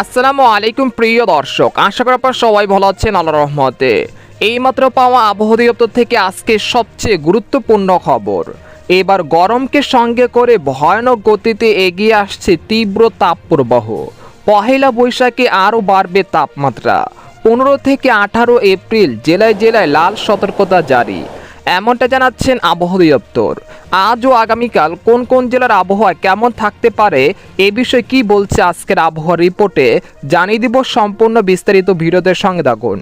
আসসালামু আলাইকুম প্রিয় দর্শক, আশা করি আপনারা সবাই ভালো আছেন আল্লাহ রহমতে। এইমাত্র পাওয়া আবহাওয়া দপ্তর থেকে আজকে সবচেয়ে গুরুত্বপূর্ণ খবর। এবার গরমকে সঙ্গে করে ভয়ানক গতিতে এগিয়ে আসছে তীব্র তাপপ্রবাহ। পহেলা বৈশাখে আরও বাড়বে তাপমাত্রা। পনেরো থেকে আঠারো এপ্রিল জেলায় জেলায় লাল সতর্কতা জারি। এমনটা জানাচ্ছেন আবহাওয়া দপ্তর। আজ ও আগামীকাল কোন কোন জেলার আবহাওয়া কেমন থাকতে পারে, এ বিষয়ে কি বলছে আজকের আবহাওয়া রিপোর্টে, জানিয়ে দিব সম্পূর্ণ বিস্তারিত ভিডিওদের সঙ্গে থাকুন।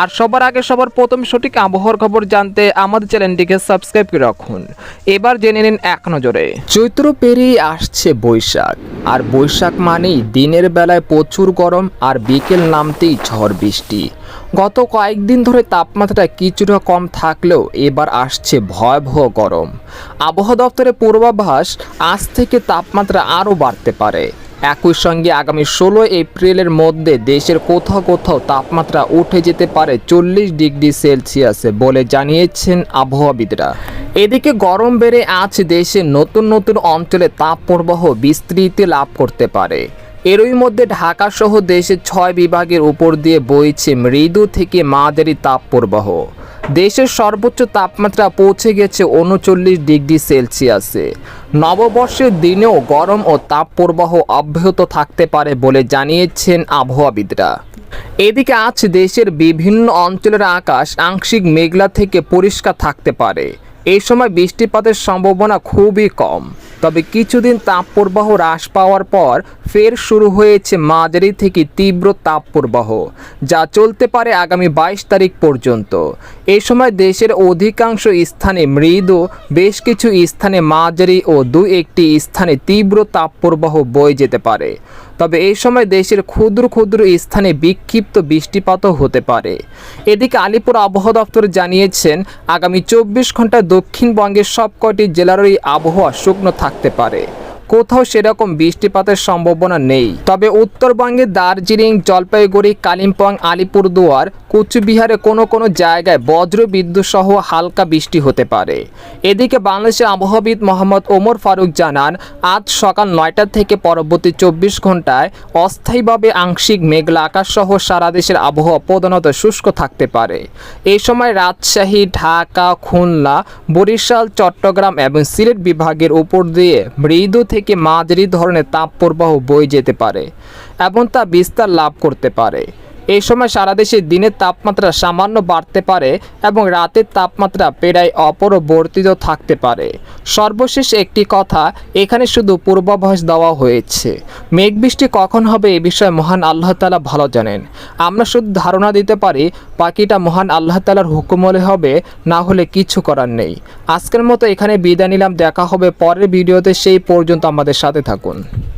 আর সবার আগে সবার প্রথম সঠিক আবহাওয়ার খবর জানতে আমাদের চ্যানেলটিকে সাবস্ক্রাইব করে রাখুন। এবার জেনে নিন এক নজরে। চৈত্র পেরিয়ে আসছে বৈশাখ। আর বৈশাখ মানেই দিনের বেলায় প্রচুর গরম আর বিকেল নামতেই ঝড় বৃষ্টি। গত কয়েকদিন ধরে তাপমাত্রা কিছুটা কম থাকলেও এবার আসছে ভয়াবহ গরম। আবহাওয়া দপ্তরের পূর্বাভাস, আজ থেকে তাপমাত্রা আরও বাড়তে পারে। একই সঙ্গে আগামী ষোলো এপ্রিলের মধ্যে দেশের কোথাও কোথাও তাপমাত্রা উঠে যেতে পারে চল্লিশ ডিগ্রি সেলসিয়াসে বলে জানিয়েছেন আবহাওয়াবিদরা। এদিকে গরম বেড়ে আজ দেশে নতুন নতুন অঞ্চলে তাপপ্রবাহ বিস্তৃতি লাভ করতে পারে। এরই মধ্যে ঢাকা সহ দেশের ছয় বিভাগের উপর দিয়ে বইছে মৃদু থেকে মাঝারি তাপপ্রবাহ। দেশের সর্বোচ্চ তাপমাত্রা পৌঁছে গেছে উনচল্লিশ ডিগ্রি সেলসিয়াসে। নববর্ষের দিনেও গরম ও তাপপ্রবাহ অব্যাহত থাকতে পারে বলে জানিয়েছেন আবহাওয়াবিদরা। এদিকে আজ দেশের বিভিন্ন অঞ্চলের আকাশ আংশিক মেঘলা থেকে পরিষ্কার থাকতে পারে। এই সময় বৃষ্টিপাতের সম্ভাবনা খুবই কম। তবে কিছুদিন তাপপ্রবাহ হ্রাস পাওয়ার পর ফের শুরু হয়েছে মাঝারি থেকে তীব্র তাপপ্রবাহ, যা চলতে পারে আগামী বাইশ তারিখ পর্যন্ত। এই সময় দেশের অধিকাংশ স্থানে মৃদু, বেশ কিছু স্থানে মাঝারি ও দু একটি স্থানে তীব্র তাপপ্রবাহ বয়ে যেতে পারে। তবে এই সময় দেশের ক্ষুদ্র ক্ষুদ্র স্থানে বিক্ষিপ্ত বৃষ্টিপাতও হতে পারে। এদিকে আলিপুর আবহাওয়া দপ্তর জানিয়েছেন, আগামী চব্বিশ ঘণ্টা দক্ষিণবঙ্গের সবকটি জেলারই আবহাওয়া শুকনো থাকতে পারে। কোথাও সেরকম বৃষ্টিপাতের সম্ভাবনা নেই। তবে উত্তরবঙ্গে দার্জিলিং জলপাইগুড়ি কালিম্পং আলিপুরদুয়ার কুচবিহারে কোনো কোনো জায়গায় বজ্র বিদ্যুৎ সহ হালকা বৃষ্টি হতে পারে। এদিকে বাংলাদেশের আবহাওয়াবিদ মোহাম্মদ ওমর ফারুক জানান, আজ সকাল নয়টা থেকে পরবর্তী চব্বিশ ঘন্টায় অস্থায়ীভাবে আংশিক মেঘলা আকাশ সহ সারা দেশের আবহাওয়া প্রধানত শুষ্ক থাকতে পারে। এই সময় রাজশাহী, ঢাকা, খুলনা, বরিশাল, চট্টগ্রাম এবং সিলেট বিভাগের উপর দিয়ে মৃদু থেকে মাঝারি ধরনের তাপপ্রবাহ বয়ে যেতে পারে এবং তা বিস্তার লাভ করতে পারে। এই সময় সারা দেশে দিনের তাপমাত্রা সামান্য বাড়তে পারে এবং রাতের তাপমাত্রা প্রায় অপরিবর্তিত থাকতে পারে। সর্বশেষ একটি কথা, এখানে শুধু পূর্বাভাস দেওয়া হয়েছে। মেঘ বৃষ্টি কখন হবে এ বিষয়ে মহান আল্লাহ তালা ভালো জানেন। আমরা শুধু ধারণা দিতে পারি, বাকিটা মহান আল্লাহ তালার হুকুম হলে হবে, না হলে কিছু করার নেই। আজকের মতো এখানে বিদায় নিলাম, দেখা হবে পরের ভিডিওতে, সেই পর্যন্ত আমাদের সাথে থাকুন।